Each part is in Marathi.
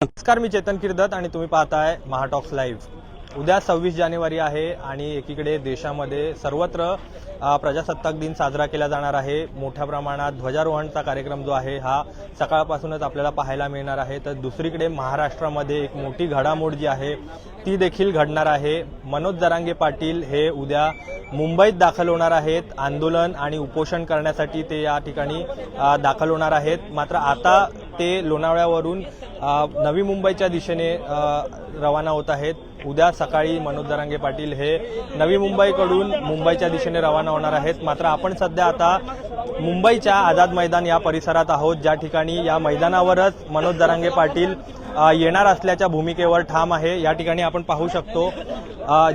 नमस्कार मी चेतन किर्दत आणि तुम्ही पाहताय महाटॉक्स लाईव्ह. उद्या सव्वीस जानेवारी आहे आणि एकीकडे देशामध्ये सर्वत्र प्रजासत्ताक दिन साजरा केला जाणार आहे. मोठ्या प्रमाणात ध्वजारोहणचा कार्यक्रम जो आहे हा सकाळपासूनच आपल्याला पाहायला मिळणार आहे. तर दुसरीकडे महाराष्ट्रामध्ये एक मोठी घडामोड जी आहे ती देखील घडणार आहे. मनोज जरांगे पाटील हे उद्या मुंबईत दाखल होणार आहेत. आंदोलन आणि उपोषण करण्यासाठी ते या ठिकाणी दाखल होणार आहेत. मात्र आता ते लोणावळ्यावरून नवी मुंबईच्या दिशेने रवाना होत आहेत. उद्या सकाळी मनोज जरांगे पाटील हे नवी मुंबईकडून मुंबईच्या दिशेने रवाना होणार आहेत. मात्र आपण सध्या आता मुंबईच्या आझाद मैदान या परिसरात आहोत. ज्या ठिकाणी या मैदानावरच मनोज जरांगे पाटील येणार असल्याच्या भूमिकेवर ठाम आहे. या ठिकाणी आपण पाहू शकतो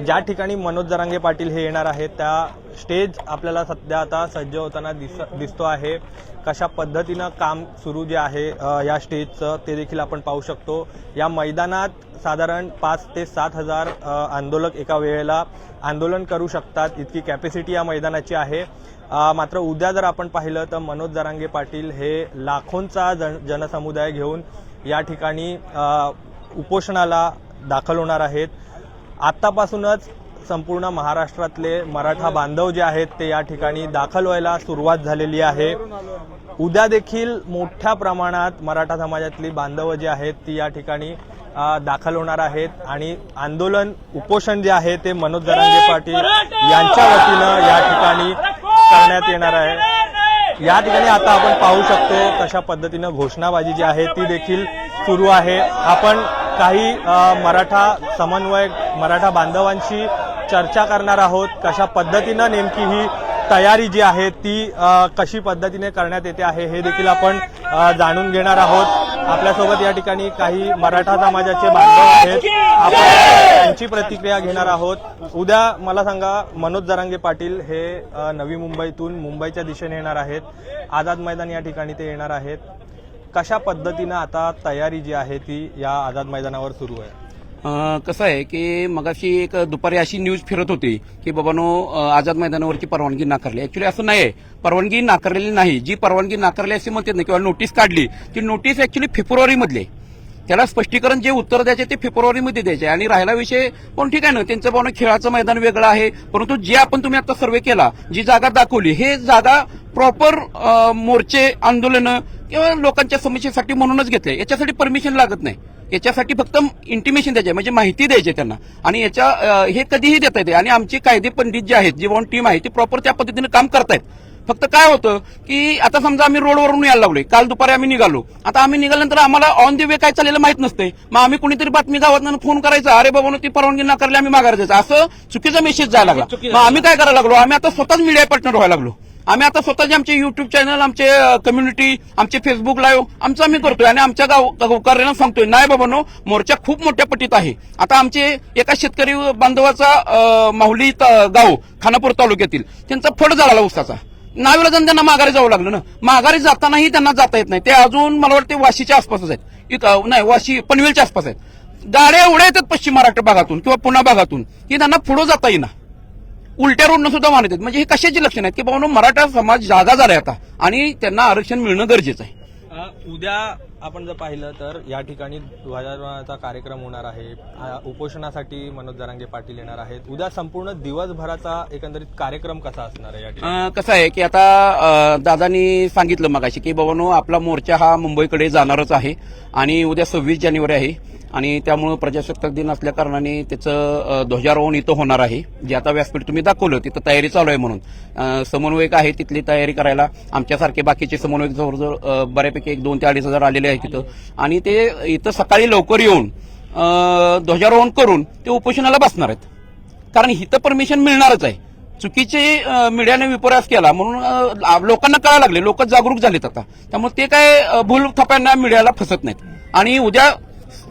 ज्या ठिकाणी मनोज जरांगे पाटील हे येणार आहेत त्या स्टेज आपल्याला सध्या आता सज्ज होताना दिस दिसतो आहे. कशा पद्धतीनं काम सुरू जे आहे या स्टेजचं ते देखील आपण पाहू शकतो. या मैदानात साधारण पाच ते सात हजार आंदोलक एका वेळेला आंदोलन करू शकतात. इतकी कॅपॅसिटी या मैदानाची आहे. मात्र उद्या जर आपण पाहिलं तर मनोज जरांगे पाटील हे लाखोंचा जन जनसमुदाय घेऊन या ठिकाणी उपोषणाला दाखल होणार आहेत. आत्तापासूनच संपूर्ण महाराष्ट्रातले मराठा बांधव जे आहेत ते या ठिकाणी दाखल व्हायला सुरुवात झालेली आहे. उद्या देखील मोठ्या प्रमाणात मराठा समाजातली बांधव जी आहेत ती या ठिकाणी दाखल होणार आहेत. आणि आंदोलन उपोषण जे आहे ते मनोज जरांगे पाटील यांच्या वतीनं या ठिकाणी करण्यात येणार आहे. या ठिकाणी आता आपण पाहू शकतो कशा पद्धतीनं घोषणाबाजी जी आहे ती देखील सुरू आहे. आपण काही मराठा समन्वय मराठा बांधवांशी चर्चा करणार आहोत. कशा पद्धतीनं नेमकी ही तयारी जी आहे ती कशी पद्धतीने करण्यात येते आहे हे देखील आपण जाणून घेणार आहोत. आपल्यासोबत या ठिकाणी काही मराठा समाजाचे बांधव आहेत. आपण त्यांची प्रतिक्रिया घेणार आहोत. उद्या मला सांगा मनोज जरांगे पाटील हे नवी मुंबईतून मुंबईच्या दिशेने येणार आहेत. आझाद मैदान या ठिकाणी ते येणार आहेत. कशा पद्धतीनं आता तयारी जी आहे ती या आझाद मैदानावर सुरू आहे? कसं आहे की मगाशी एक दुपारी अशी न्यूज फिरत होती की बाबानो आझाद मैदानावरची परवानगी नाकारली. ऍक्च्युली असं नाही आहे परवानगी नाकारलेली नाही. जी परवानगी नाकारली अशी म्हणतात ना किंवा नोटीस काढली ती नोटीस ऍक्च्युली फेब्रुवारीमधले. त्याला स्पष्टीकरण जे उत्तर द्यायचे ते फेब्रुवारीमध्ये द्यायचे. आणि राहिला विषय पण ठीक आहे ना त्यांचं बाबा खेळाचं मैदान वेगळं आहे. परंतु जे आपण तुम्ही आता सर्वे केला जी जागा दाखवली हे जागा प्रॉपर मोर्चे आंदोलनं किंवा लोकांच्या समस्येसाठी म्हणूनच घेतले याच्यासाठी परमिशन लागत नाही. याच्यासाठी फक्त इंटिमेशन द्यायचे म्हणजे माहिती द्यायची त्यांना. आणि याच्या हे कधीही देता येते. आणि आमचे कायदे पंडित जे आहेत जी वन टीम आहे ती प्रॉपर त्या पद्धतीने काम करतायत. फक्त काय होतं की आता समजा आम्ही रोडवरून यायला लागलोय. काल दुपारी आम्ही निघालो. आता आम्ही निघाल्यानंतर आम्हाला ऑन दी वे काय चाललेलं माहीत नसते मग आम्ही कुणीतरी बातमी गावात फोन करायचा अरे बाबा ती परवानगी नाकारली आम्ही माघार जायचं. असं चुकीचा मेसेज जायला लागला. मग आम्ही काय करायला लागलो? आम्ही आता स्वतःच मीडिया पार्टनर व्हायला लागलो. आम्ही आता स्वतःचे आमचे युट्यूब चॅनल आमचे कम्युनिटी आमचे फेसबुक लाईव्ह आमचं आम्ही करतोय आणि आमच्या गाव गावकऱ्यांना सांगतोय नाही बाबानो मोर्चा खूप मोठ्या पटीत आहे. आता आमचे एका शेतकरी बांधवाचा माहुली गाव खानापूर तालुक्यातील त्यांचा फड झाला उसाचा नावेला जाऊन त्यांना माघारी जावं लागलं ना. माघारी जातानाही त्यांना जाता येत नाही. ते अजून मला वाटते वाशीच्या आसपासच आहेत. इथं- नाही वाशी पनवेलच्या आसपास आहेत. गाड्या एवढ्या येतात पश्चिम महाराष्ट्र भागातून किंवा पुणे भागातून की त्यांना पुढे जाता येईना. उलट्या रोडनं सुद्धा मानत आहेत. म्हणजे हे कशाची लक्षण आहेत? की बाबा मराठा समाज जागा झालाय आता आणि त्यांना आरक्षण मिळणं गरजेचं आहे. उद्या आपण जर पाहिलं तर या ठिकाणी ध्वजारोहणाचा कार्यक्रम होणार आहे. उपोषणासाठी मनोज जरांगे पाटील येणार आहेत. उद्या संपूर्ण दिवसभराचा एकंदरीत कार्यक्रम कसा असणार आहे या ठिकाणी? कसं आहे की आता दादांनी दादानी सांगितलं मगाशी की बाबानो आपला मोर्चा हा मुंबईकडे जाणारच आहे आणि उद्या सव्वीस जानेवारी आहे आणि त्यामुळं प्रजासत्ताक दिन असल्या कारणाने त्याचं ध्वजारोहण इथं होणार आहे. जे आता व्यासपीठ तुम्ही दाखवलं तिथं तयारी चालू आहे म्हणून. समन्वयक आहे तिथली तयारी करायला. आमच्यासारखे बाकीचे समन्वयक जवळजवळ बऱ्यापैकी एक दोन ते अडीच हजार आलेले आहेत तिथं. आणि ते इथं सकाळी लवकर येऊन ध्वजारोहण करून ते उपोषणाला बसणार आहेत. कारण हिथं परमिशन मिळणारच आहे. चुकीचे मीडियाने विपर्यास केला म्हणून लोकांना कळायला लागले. लोक जागरूक झालेत आता. त्यामुळे ते काय भूल थप्यांना मीडियाला फसत नाहीत. आणि उद्या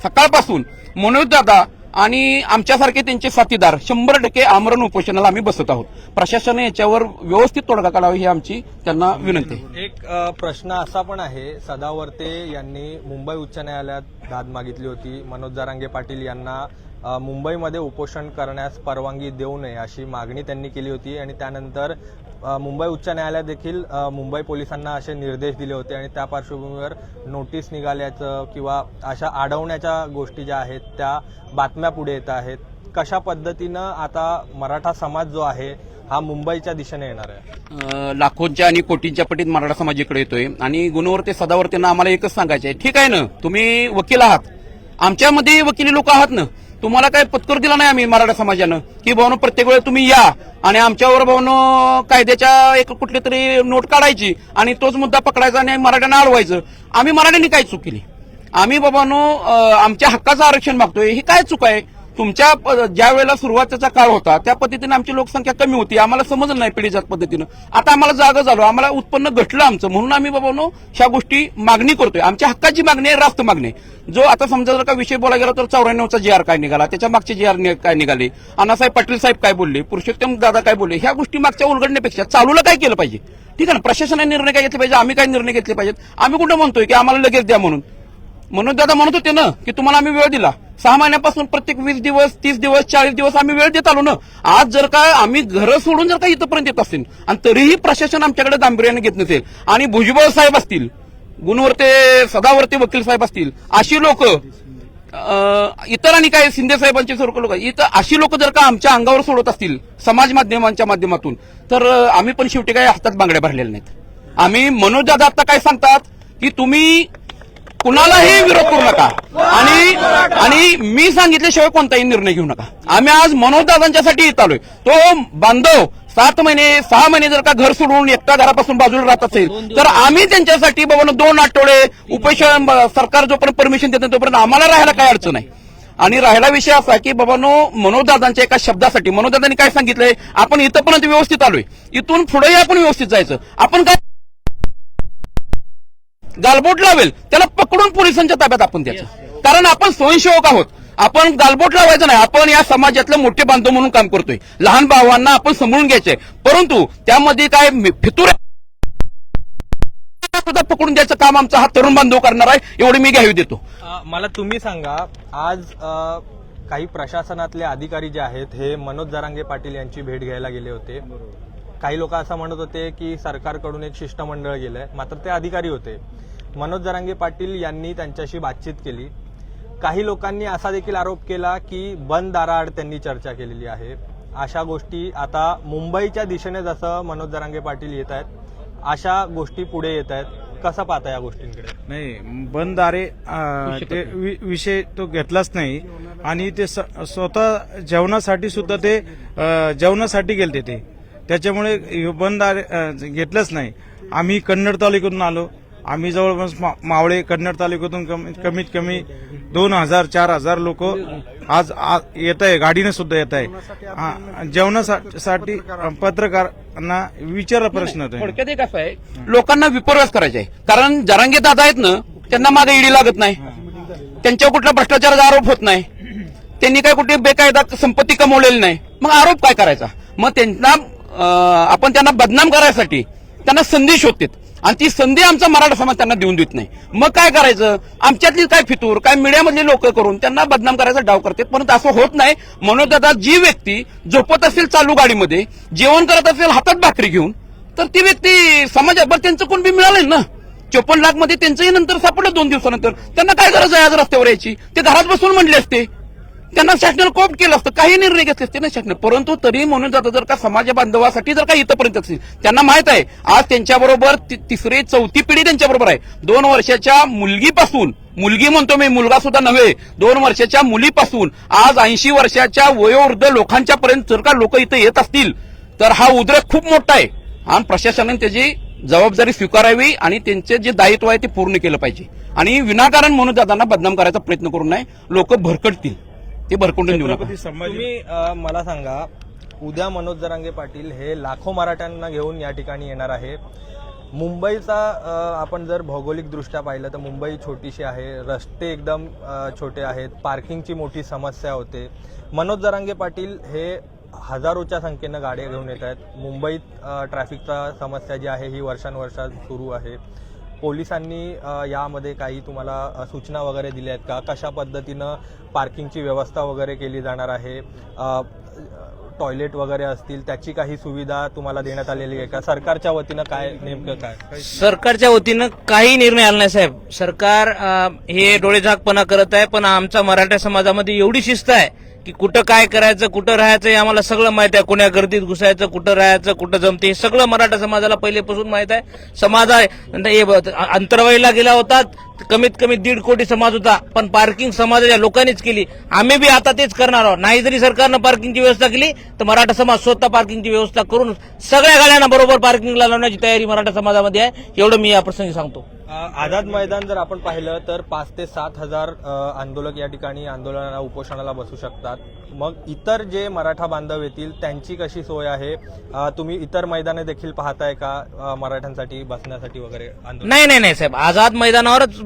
सकाळपासून मनोज दादा आणि आमच्यासारखे त्यांचे साथीदार शंभर टक्के आमरण उपोषणाला आम्ही बसत आहोत. प्रशासनाने याच्यावर व्यवस्थित तोडगा काढावा ही आमची त्यांना विनंती आहे. एक प्रश्न असा पण आहे. सदावर्ते यांनी मुंबई उच्च न्यायालयात दाद मागितली होती. मनोज जारांगे पाटील यांना मुंबईमध्ये उपोषण करण्यास परवानगी देऊ नये अशी मागणी त्यांनी केली होती आणि त्यानंतर मुंबई उच्च न्यायालयात देखील मुंबई पोलिसांना असे निर्देश दिले होते आणि त्या पार्श्वभूमीवर नोटीस निघाल्याचं किंवा अशा अडवण्याच्या गोष्टी ज्या आहेत त्या बातम्या पुढे येत आहेत. कशा पद्धतीनं आता मराठा समाज जो आहे हा मुंबईच्या दिशेने येणार आहे? लाखोंच्या आणि कोटींच्या पटीत मराठा समाज इकडे येतोय. आणि गुणवरते सदावर्तींना आम्हाला एकच सांगायचं आहे ठीक आहे ना? तुम्ही वकील आहात. आमच्यामध्ये वकिली लोक आहात ना? तुम्हाला काय पत्कर दिला नाही आम्ही मराठा समाजानं? की भावनो प्रत्येक वेळेस तुम्ही या आणि आमच्यावर भावनो कायद्याच्या एक कुठली तरी नोट काढायची आणि तोच मुद्दा पकडायचा आणि मराठ्यांना अडवायचं. आम्ही मराठ्यांनी काय चूक केली? आम्ही बाबानो आमच्या हक्काचं आरक्षण मागतोय. ही काय चूक आहे? तुमच्या ज्या वेळेला सुरुवातीचा काळ होता त्या पद्धतीने आमची लोकसंख्या कमी होती. आम्हाला समजलं नाही पिढीजात पद्धतीनं. आता आम्हाला जागा झालो. आम्हाला उत्पन्न घटलं आमचं. म्हणून आम्ही बाबानो ह्या गोष्टी मागणी करतोय. आमच्या हक्काची मागणी आहे रास्त मागणी जो आता समजा जर का विषय बोला गेला तर चौऱ्याण्णवचा जी आर काय निघाला? त्याच्या मागचे जी आर काय निघाले? अण्णासाहेब पाटील साहेब काय बोलले? पुरुषोत्तम दादा काय बोलले? ह्या गोष्टी मागच्या उलगडण्यापेक्षा चालूला काय केलं पाहिजे? ठीक आहे ना? प्रशासनाने निर्णय काय घेतले पाहिजे? आम्ही काय निर्णय घेतले पाहिजेत? आम्ही कुठं म्हणतोय की आम्हाला लगेच द्या म्हणून? म्हणून दादा म्हणत होते ना की तुम्हाला आम्ही वेळ दिला. सहा महिन्यापासून प्रत्येक वीस दिवस तीस दिवस चाळीस दिवस आम्ही वेळ देत आलो ना. आज जर का आम्ही घरं सोडून जर का इथपर्यंत येत असेल आणि तरीही प्रशासन आमच्याकडे गांभीर्याने घेत नसेल आणि भुजबळ साहेब असतील गुणवर्ते सदावर्ते वकील साहेब असतील अशी लोक इतर आणि काय शिंदे साहेबांचे सर्व लोक इथं अशी लोक जर का आमच्या अंगावर सोडत असतील समाज माध्यमांच्या माध्यमातून तर आम्ही पण शेवटी काय हातात बांगड्या भरलेल्या नाहीत. आम्ही मनोज दादा आता काय सांगतात की तुम्ही कुणालाही विरोध करू नका. आणि आणि मी सांगितल्याशिवाय कोणताही निर्णय घेऊ नका. आम्ही आज मनोज दादांच्यासाठी येत आलोय. तो बांधव सात महिने सहा महिने जर का घर सोडून एकटा घरापासून बाजूला राहत असेल तर आम्ही त्यांच्यासाठी बाबा दोन आठवडे ब- सरकार जोपर्यंत परमिशन देत नाही तोपर्यंत आम्हाला राहायला काय अडचण आहे? आणि राहिला विषय असा की बाबानो मनोजदादांच्या एका शब्दासाठी मनोजदादांनी काय सांगितलंय? आपण इथंपर्यंत व्यवस्थित आलोय. इथून पुढेही आपण व्यवस्थित जायचं. आपण काय गालबोट लावेल त्याला पकडून पोलिसांच्या ताब्यात आपण द्यायचं. कारण आपण स्वयंसेवक आहोत. आपण गालबोट लावायचं नाही. आपण या समाजातलं मोठे बांधव म्हणून काम करतोय. लहान भावांना आपण समजून घ्यायचंय. परंतु त्यामध्ये काय फितूर सुद्धा पकडून द्यायचं काम आमचा हा तरुण बांधव करणार आहे. एवढी मी घ्यावी देतो. मला तुम्ही सांगा आज काही प्रशासनातले अधिकारी जे आहेत हे मनोज जरांगे पाटील यांची भेट घ्यायला गेले होते. काही लोक असं म्हणत होते की सरकारकडून एक शिष्टमंडळ गेलंय. मात्र ते अधिकारी होते. मनोज जरांगे पाटील यांनी त्यांच्याशी बातचीत केली. काही लोकांनी असा देखील आरोप केला की बंद दाराआड त्यांनी चर्चा केलेली आहे. अशा गोष्टी आता मुंबईच्या दिशेने जसं मनोज जरांगे पाटील येत आहेत अशा गोष्टी पुढे येत आहेत. कसं पाहता या गोष्टींकडे? नाही बंद दारे अं, ते वि- विषय तो घेतलाच नाही. आणि ते स- स्वतः जेवणासाठी सुद्धा ते जेवणासाठी गेलते ते. त्याच्यामुळे बंद घेतलंच नाही. आम्ही कन्नड तालुक्यातून आलो. आम्ही जवळपास मा- मावळे कन्नड तालुक्यातून कमी- कमीत कमी दोन हजार चार हजार लोक आज येत आहे गाडीने सुद्धा येत आहे जेवणासाठी पत्रकारांना विचारला प्रश्न होता थोडक्यात एक असं आहे लोकांना विपर्यास करायचं आहे. कारण जरांगे दादा आहेत ना त्यांना मागे ईडी लागत नाही. त्यांच्यावर कुठला भ्रष्टाचाराचा आरोप होत नाही. त्यांनी काय कुठे बेकायदा संपत्ती कमवलेली नाही. मग आरोप काय करायचा? मग त्यांना आपण त्यांना बदनाम करायसाठी त्यांना संधी शोधतात. आणि ती संधी आमचा मराठा समाज त्यांना देऊन देत नाही. मग काय करायचं? आमच्यातली काय फितूर काय मीडियामधली लोक करून त्यांना बदनाम करायचा डाव करतात. परंतु असं होत नाही. म्हणून दादा जी व्यक्ती झोपत असेल चालू गाडीमध्ये जेवण करत असेल हातात भाकरी घेऊन तर ती व्यक्ती समाजावर त्यांचं कोण बी मिळालं ना? चोपन्न लाखमध्ये त्यांचंही नंतर सापडलं दोन दिवसानंतर. त्यांना काय गरज आहे आज रस्त्यावर यायची? ते घरात बसून म्हणले असते. त्यांना शासनानं कोप केलं असतं काही निर्णय घेतले असते ना शासन परंतु तरी म्हणून जातं जर का समाज बांधवासाठी जर का इथंपर्यंत असतील त्यांना माहीत आहे आज त्यांच्याबरोबर तिसरी चौथी पिढी त्यांच्याबरोबर आहे. दोन वर्षाच्या मुलगीपासून मुलगी म्हणतो मी मुलगा सुद्धा नव्हे दोन वर्षाच्या मुलीपासून आज ऐंशी वर्षाच्या वयोवृद्ध लोकांच्या पर्यंत जर का लोक इथं येत असतील तर हा उद्रेक खूप मोठा आहे. आणि प्रशासनाने त्याची जबाबदारी स्वीकारावी आणि त्यांचे जे दायित्व आहे ते पूर्ण केलं पाहिजे. आणि विनाकारण म्हणून दादांना बदनाम करायचा प्रयत्न करू नये. लोक भरकटतील. ते भरकटून देऊ नका. तुम्ही मला सांगा उद्या मनोज जरांगे पाटील हे लाखो मराठ्यांना घेऊन या ठिकाणी येणार आहे. मुंबईचा आपण जर भौगोलिक दृष्ट्या पाहिलं तर मुंबई छोटीशी आहे रस्ते एकदम छोटे आहेत पार्किंगची मोठी समस्या होते. मनोज जरांगे पाटील हे हजारोच्या संख्येनं गाड्या घेऊन येत आहेत. मुंबईत ट्रॅफिकचा समस्या जी आहे ही वर्षानुवर्षात सुरू आहे. पोलिसांनी यामध्ये काही तुम्हाला सूचना वगैरे दिल्या आहेत का? कशा पद्धतीनं पार्किंगची व्यवस्था वगैरे केली जाणार आहे? टॉयलेट वगैरे असतील त्याची काही सुविधा तुम्हाला देण्यात आलेली आहे का? सरकारच्या वतीनं काय नेमकं काय? सरकारच्या वतीनं काही निर्णय आला नाही साहेब. सरकार हे डोळेझाकपणा करत आहे पण आमचा मराठा समाजामध्ये एवढी शिस्त आहे की कुठं काय करायचं कुठं राहायचं हे आम्हाला सगळं माहीत आहे. कुण्या गर्दीत घुसायचं कुठं राहायचं कुठं जमते हे सगळं मराठा समाजाला पहिलेपासून माहीत आहे. समाज आहे हे ब- अंतरवाईला गेला होता कमीत कमी दीड कोटी समाज होता पण पार्किंग समाजाच्या लोकांनीच केली. आम्ही बी आता तेच करणार आहोत. नाही जरी सरकारनं पार्किंगची व्यवस्था केली तर मराठा समाज स्वतः पार्किंगची व्यवस्था करून सगळ्या गाड्यांना बरोबर पार्किंगला लावण्याची तयारी मराठा समाजामध्ये आहे. एवढं मी या प्रसंगी सांगतो. आझाद मैदान जर आपण पाहिलं तर पाच ते सात हजार आंदोलक या ठिकाणी आंदोलनाला उपोषणाला बसू शकतात. मग इतर जे मराठा बांधव येतील त्यांची कशी सोय आहे? तुम्ही इतर मैदाने देखील पाहताय का मराठ्यांसाठी बसण्यासाठी वगैरे नाही नाही नाही साहेब. आझाद मैदानावरच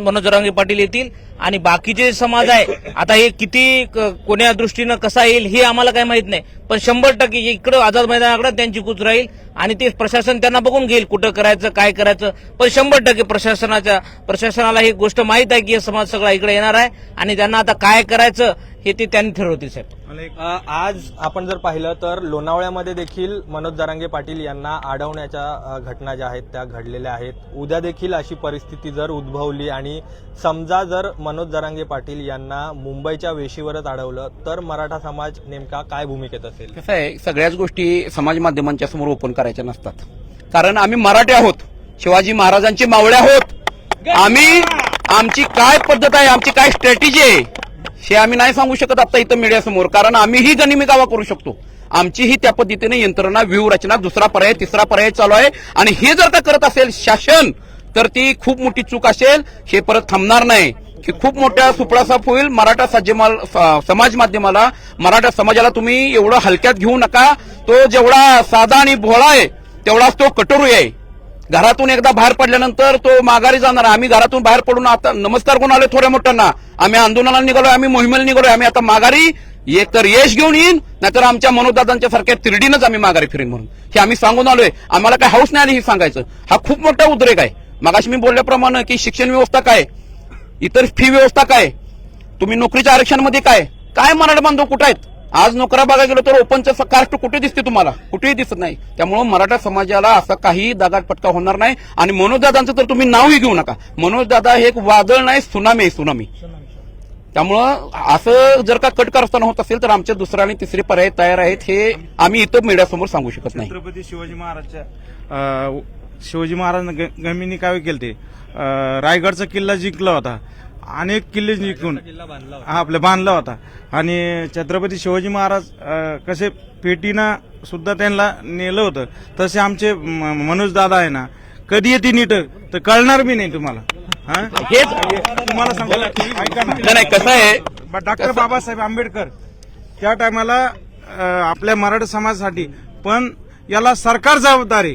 मनोज रंगे पाटील येतील आणि बाकीचे समाज आहे आता हे किती कोण्या दृष्टीनं कसा येईल हे आम्हाला काही माहीत नाही. पण शंभर टक्के इकडं आझाद मैदानाकडे त्यांची कूच राहील आणि ते प्रशासन त्यांना बघून घेईल कुठं करायचं काय करायचं. पण शंभर टक्के प्रशासनाच्या प्रशासनाला ही गोष्ट माहीत आहे की हे समाज सगळा इकडे येणार आहे आणि त्यांना आता काय करायचं हे ते त्यांनी ठरवतील साहेब. आज आपण जर पाहिलं तर लोणावळ्यामध्ये देखील मनोज जरांगे पाटील यांना अडवण्याच्या घटना ज्या आहेत त्या घडलेल्या आहेत. उद्या देखील अशी परिस्थिती जर उद्भवली आणि समजा जर मनोज जरांगे पाटील यांना मुंबईच्या वेशीवरच अडवलं तर मराठा समाज नेमका काय भूमिकेत असेल? कसं आहे सगळ्याच गोष्टी समाज माध्यमांच्या समोर ओपन करायच्या नसतात. कारण आम्ही मराठी आहोत. शिवाजी महाराजांचे मावळे आहोत. आम्ही आमची काय पद्धत आहे आमची काय स्ट्रॅटेजी आहे हे आम्ही नाही सांगू शकत आता इथं मीडियासमोर कारण आम्हीही गनिमी कावा करू शकतो. आमचीही त्या पद्धतीने यंत्रणा व्यूहरचना दुसरा पर्याय तिसरा पर्याय चालू आहे. आणि हे जर का करत असेल शासन तर ती खूप मोठी चूक असेल. हे परत थांबणार नाही. की खूप मोठ्या सुपडासाप होईल. मराठा समाज माध्यमाला मराठा समाजाला तुम्ही एवढं हलक्यात घेऊ नका. तो जेवढा साधा आणि भोळा आहे तेवढाच तो कटोरू आहे. घरातून एकदा बाहेर पडल्यानंतर तो माघारी जाणार. आम्ही घरातून बाहेर पडून आता नमस्कार कोण आले थोड्या मोठ्यांना. आम्ही आंदोलनाला निघालोय आम्ही मोहिमेला निघालोय आम्ही आता माघारी एक तर यश घेऊन येईन नाहीतर आमच्या मनोदादांच्या सारख्या तिरडीनच आम्ही माघारी फिरेन म्हणून. हे आम्ही सांगून आलोय. आम्हाला काय हौस नाही आली हे सांगायचं. हा खूप मोठा उद्रेक आहे. मागाशी मी बोलल्याप्रमाणे की शिक्षण व्यवस्था काय? इतर फी व्यवस्था काय? तुम्ही नोकरीच्या आरक्षणामध्ये काय? काय मराठा बांधव कुठं आहेत? आज नोकऱ्या बघायला गेलो तर ओपनचं कास्ट कुठे दिसते तुम्हाला? कुठेही दिसत नाही. त्यामुळे मराठा समाजाला असा काही दागाट पटका होणार नाही. आणि मनोजदादांचं तर तुम्ही नावही घेऊ नका. मनोजदादा हे एक वादळ नाही सुनामी आहे सुनामी. त्यामुळं असं जर का कट करताना होत असेल तर आमचे दुसरे आणि तिसरे पर्याय तयार आहेत हे आम्ही इथं मीडियासमोर सांगू शकत नाही. छत्रपती शिवाजी महाराजच्या शिवाजी महाराज गमीनी काय केलं ते रायगडचा किल्ला जिंकला होता. अनेक किल्ले जिंकून. हा आपल्या बांधला होता. आणि छत्रपती शिवाजी महाराज अं, कसे पेटीना सुद्धा त्यांना नेलं होतं. तसे आमचे मनोज दादा आहे ना कधी येते नीट तर कळणार बी नाही तुम्हाला. हा? हेच तुम्हाला सांगतो. ऐका ना. नाही, नाही कसं आहे? डॉक्टर बाबासाहेब आंबेडकर त्या टायमाला आपल्या मराठा समाजासाठी पण याला सरकार जबाबदार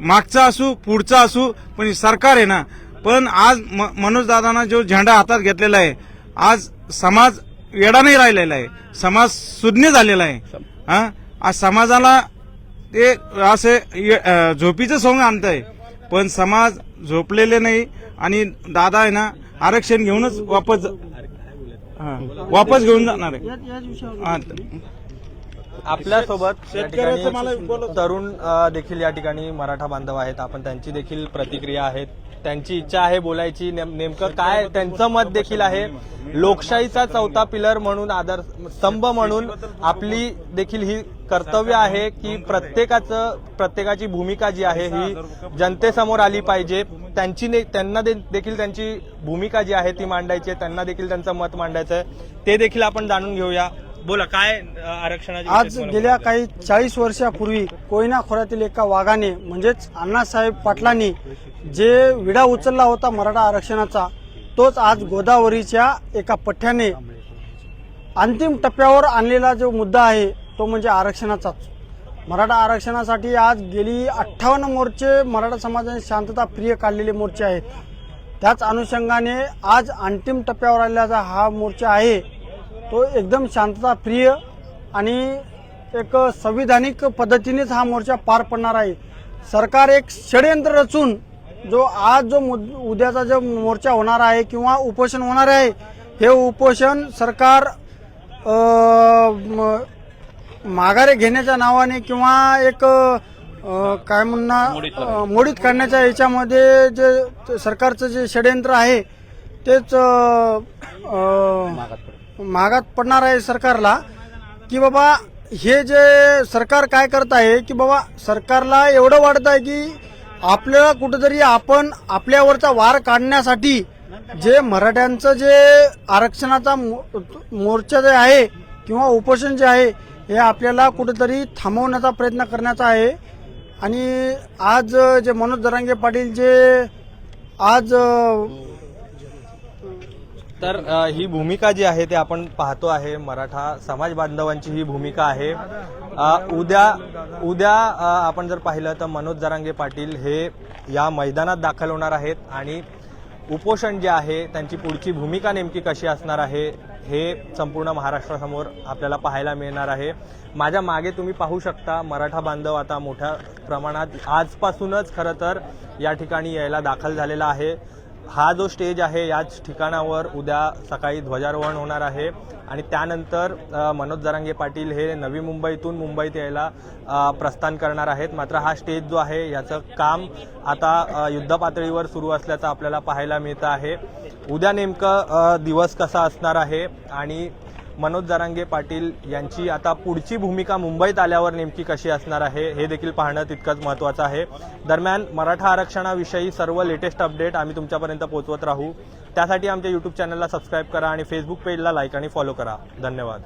मागचा असू पुढचा असू पण हे सरकार आहे ना पण आज म- मनोज दादांना जो झेंडा हातात घेतलेला आहे आज समाज वेडा नाही राहिलेला आहे. समाज सुज्ञ झालेला आहे. हा? आज समाजाला ते असे झोपीचं सोंग आणतंय. पण समाज झोपलेले नाही आणि दादा आहे ना आरक्षण घेऊनच वापस हा, वापस घेऊन जाणार आहे. हा, आपल्यासोबत तरुण देखील या ठिकाणी मराठा बांधव आहेत. आपण त्यांची देखील प्रतिक्रिया आहेत. त्यांची इच्छा आहे बोलायची. नेम- नेमकं काय त्यांचं मत देखील आहे. लोकशाहीचा चौथा पिलर म्हणून आधार स्तंभ म्हणून आपली देखील ही कर्तव्य आहे की प्रत्येकाचं प्रत्येकाची भूमिका जी आहे ही जनतेसमोर आली पाहिजे. त्यांची ने- त्यांना दे- देखील त्यांची भूमिका जी आहे ती मांडायची आहे. त्यांना देखील त्यांचं मत मांडायचं आहे. ते देखील आपण जाणून घेऊया. बोला काय आरक्षणाची आज गेल्या काही चाळीस वर्षापूर्वी कोयना खोऱ्यातील एका वाघाने म्हणजेच अण्णासाहेब पाटलांनी जे विडा उचलला होता मराठा आरक्षणाचा तोच आज गोदावरीच्या एका पठ्ठ्याने अंतिम टप्प्यावर आणलेला जो मुद्दा आहे तो म्हणजे आरक्षणाचाच. मराठा आरक्षणासाठी आज गेली अठ्ठावन्न मोर्चे मराठा समाजाने शांतता प्रिय काढलेले मोर्चे आहेत. त्याच अनुषंगाने आज अंतिम टप्प्यावर आलेला हा मोर्चा आहे तो एकदम शांतता प्रिय आणि एक संविधानिक पद्धतीनेच हा मोर्चा पार पडणार आहे. सरकार एक षडयंत्र रचून जो आज जो उद्याचा जो मोर्चा होणार आहे किंवा उपोषण होणार आहे हे उपोषण सरकार माघारे घेण्याच्या नावाने किंवा एक काय म्हणणार अ, मोडीत काढण्याच्या याच्यामध्ये जे सरकारचं जे षडयंत्र आहे तेच महागात पडणार. आहे सरकारला की बाबा हे जे सरकार काय करत आहे की बाबा सरकारला एवढं वाटत आहे की आपल्याला कुठेतरी आपण आपल्यावरचा वार काढण्यासाठी जे मराठ्यांचं जे आरक्षणाचा मो- मोर्चा जे आहे किंवा उपोषण जे आहे हे आपल्याला कुठेतरी थांबवण्याचा प्रयत्न करण्याचा आहे. आणि आज जे मनोज दरांगे पाटील जे आज तर ही भूमिका जी आहे ते आपण पाहतो आहे. मराठा समाज बांधवांची ही भूमिका आहे. उद्या उद्या आपण जर पाहिलं तर मनोज जरांगे पाटील हे या मैदानात दाखल होणार आहेत आणि उपोषण जे आहे त्यांची पुढची भूमिका नेमकी कशी असणार आहे हे संपूर्ण महाराष्ट्रासमोर आपल्याला पाहायला मिळणार आहे. माझ्या मागे तुम्ही पाहू शकता मराठा बांधव आता मोठ्या प्रमाणात आजपासूनच खरं तर या ठिकाणी यायला दाखल झालेला आहे. हा जो स्टेज आहे याच ठिकाणावर उद्या सकाळी ध्वजारोहण होणार आहे. आणि त्यानंतर मनोज जरांगे पाटील हे नवी मुंबईतून मुंबईत यायला प्रस्थान करणार आहेत. मात्र हा स्टेज जो आहे याचं काम आता युद्धपातळीवर सुरू असल्याचं आपल्याला पाहायला मिळतं आहे. उद्या नेमकं दिवस कसा असणार आहे? आणि मनोज जरांगे पाटील यांची आता पुढची भूमिका मुंबईत आल्यावर नेमकी कशी असणार आहे हे देखील पाहणं तितकंच महत्त्वाचं आहे. दरम्यान मराठा आरक्षणाविषयी सर्व लेटेस्ट अपडेट आम्ही तुमच्यापर्यंत पोहोचवत राहू. त्यासाठी आमच्या यूट्यूब चॅनलला सबस्क्राईब करा आणि फेसबुक पेजला लाईक आणि फॉलो करा. धन्यवाद.